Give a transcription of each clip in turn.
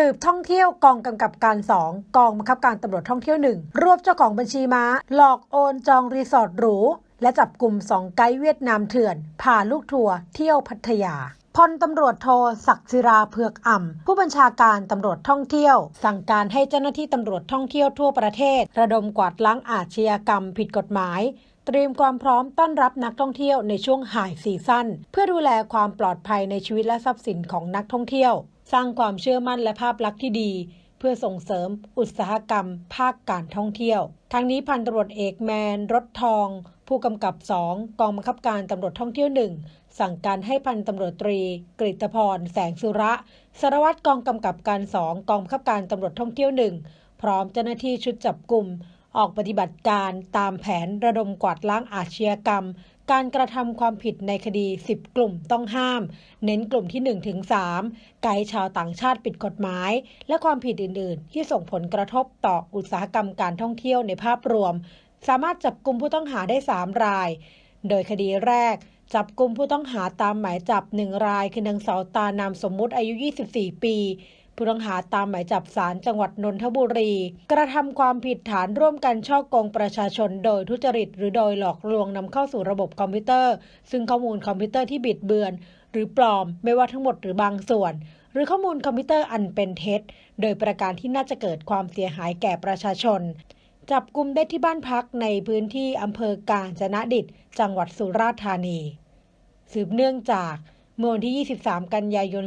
สืบท่องเที่ยวกองกำกับการ 2 กองบังคับการตำรวจท่องเที่ยว 1 รวบเจ้าของบัญชีม้า หลอกโอนจองรีสอร์ทหรู และจับกลุ่มสองไกด์เวียดนามเถื่อนพาลูกทัวร์เที่ยวพัทยาพลตำรวจโทศักดิ์ศิราเผือกอ่ำผู้บัญชาการตำรวจท่องเที่ยว สั่งการให้เจ้าหน้าที่ตำรวจท่องเที่ยวทั่วประเทศ ระดมกวาดล้างอาชญากรรมผิดกฎหมาย เตรียมความพร้อมต้อนรับนักท่องเที่ยวในช่วงไฮซีซั่นเพื่อดูแลความปลอดภัยในชีวิตและทรัพย์สินของนักท่องเที่ยว สร้างความเชื่อมั่นและภาพลักษณ์ที่ดี เพื่อส่งเสริมอุตสาหกรรม ภาคการท่องเที่ยว ทั้งนี้พันตำรวจเอกแมน รถทอง ผู้กำกับ 2 กองบังคับการตำรวจท่องเที่ยว 1 สั่งการให้พันตำรวจตรี กฤตพร แสงสุระสารวัตรกองกำกับการ 2 กองบังคับการตำรวจท่องเที่ยว 1 พร้อมเจ้าหน้าที่ชุดจับกลุ่ม ออกปฏิบัติการตามแผนระดมกวาดล้างอาชญากรรม การกระทำความผิดในคดี 10 กลุ่มต้องห้าม เน้นกลุ่มที่ 1-3ถึง3ไกด์ชาวต่างชาติผิดกฎหมาย และความผิดอื่น ๆ ที่ส่งผลกระทบต่ออุตสาหกรรมการท่องเที่ยวในภาพรวม สามารถจับกลุ่มผู้ต้องหาได้ 3 ราย โดยคดีแรกจับกลุ่มผู้ต้องหาตามหมายจับ1รายคือนางสาวตานามสมมุติอายุ 24 ปี ผู้ต้องหาตามหมายจับศาลจังหวัดนนทบุรี กระทำความผิดฐานร่วมกันช่อกงประชาชนโดยทุจริต หรือโดยหลอกลวงนำเข้าสู่ระบบคอมพิวเตอร์ ซึ่งข้อมูลคอมพิวเตอร์ที่บิดเบือน หรือปลอมไม่ว่าทั้งหมดหรือบางส่วน หรือข้อมูลคอมพิวเตอร์อันเป็นเท็จ โดยประการที่น่าจะเกิดความเสียหายแก่ประชาชนจับกลุ่มได้ที่บ้านพักในพื้นที่อำเภอกาญจนดิต จังหวัดสุราษฎร์ธานี สืบเนื่องจากเมื่อวันที่ 23 กันยายน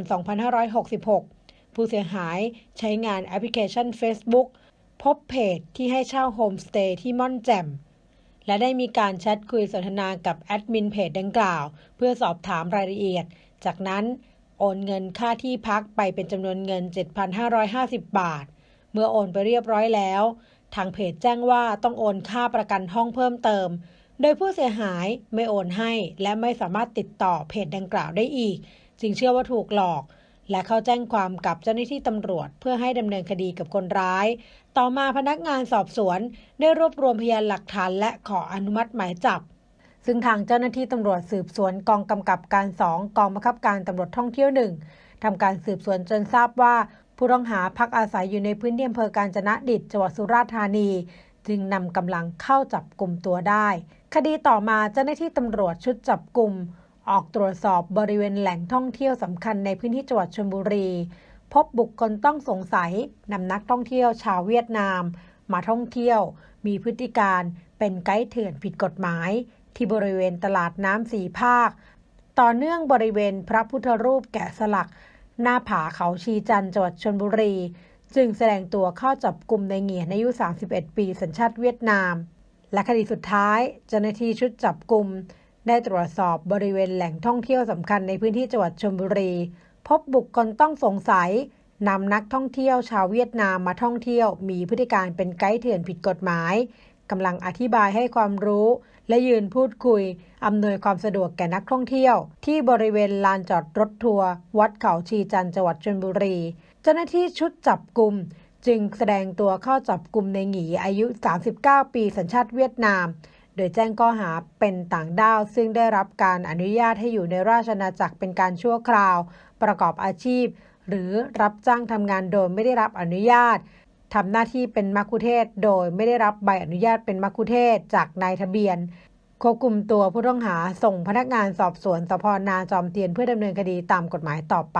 2566 ผู้เสียหายใช้งานแอปพลิเคชัน Facebook พบเพจที่ให้เช่าโฮมสเตย์ที่ม่อนแจ่ม และได้มีการแชทคุยสนทนากับแอดมินเพจดังกล่าว เพื่อสอบถามรายละเอียด จากนั้นโอนเงินค่าที่พักไปเป็นจำนวนเงิน 7,550 บาท เมื่อโอนไปเรียบร้อยแล้ว ทางเพจแจ้งว่าต้องโอนค่าประกันห้องเพิ่มเติม โดยผู้เสียหายไม่โอนให้ และไม่สามารถติดต่อเพจดังกล่าวได้อีก จึงเชื่อว่าถูกหลอก และเข้าแจ้งความกับเจ้าหน้าที่ตำรวจ เพื่อให้ดำเนินคดีกับคนร้าย ต่อมาพนักงานสอบสวน ได้รวบรวมพยานหลักฐานและขออนุมัติหมายจับ ซึ่งทางเจ้าหน้าที่ตำรวจสืบสวนกองกำกับการ 2 กองบังคับการตำรวจท่องเที่ยว1ทำการสืบสวนจนทราบว่า ผู้ต้องหาพักอาศัยอยู่ในพื้นที่อำเภอกาญจนดิตจังหวัดสุราษฎร์ธานี จึงนำกำลังเข้าจับกลุ่มตัวได้ คดีต่อมาเจ้าหน้าที่ตำรวจชุดจับกลุ่ม ออกตรวจสอบบริเวณแหล่งท่องเที่ยวสำคัญในพื้นที่จังหวัดชลบุรี พบบุคคลต้องสงสัยนำนักท่องเที่ยวชาวเวียดนาม มาท่องเที่ยว มีพฤติการเป็นไกด์เถื่อนผิดกฎหมาย ที่บริเวณตลาดน้ำสีภาค ต่อเนื่องบริเวณพระพุทธรูปแกะสลัก หน้าผาเขาชีจันจังหวัดชลบุรี จึงแสดงตัวเข้าจับกลุ่มในเหงียนอายุ 31 ปีสัญชาติเวียดนาม และคดีสุดท้ายเจ้าหน้าที่ชุดจับกลุ่ม ได้ตรวจสอบบริเวณแหล่งท่องเที่ยวสำคัญในพื้นที่จังหวัดชลบุรี พบบุคคลต้องสงสัยนำนักท่องเที่ยวชาวเวียดนามมาท่องเที่ยว มีพฤติการเป็นไกด์เถื่อนผิดกฎหมายกำลังอธิบายให้ความรู้ และยืนพูดคุย อำนวยความสะดวกแก่นักท่องเที่ยว ที่บริเวณลานจอดรถทัวร์วัดเขาชีจันจังหวัดชลบุรี เจ้าหน้าที่ชุดจับกลุ่มจึงแสดงตัวเข้าจับกลุ่มในหงีอายุ 39 ปีสัญชาติเวียดนาม ดยแจ้งข้อหาเป็นต่างด้าว ซึ่งได้รับการอนุญาตให้อยู่ในราชอาณาจักรเป็นการชั่วคราว ประกอบอาชีพ หรือรับจ้างทำงานโดยไม่ได้รับอนุญาตทำหน้าที่เป็นมัคคุเทศโดยไม่ได้รับใบอนุญาตเป็นมัคคุเทศจากนายทะเบียนควบคุมตัวผู้ต้องหาส่งพนักงานสอบสวนสพนาจอมเทียนเพื่อดำเนินคดีตามกฎหมายต่อไป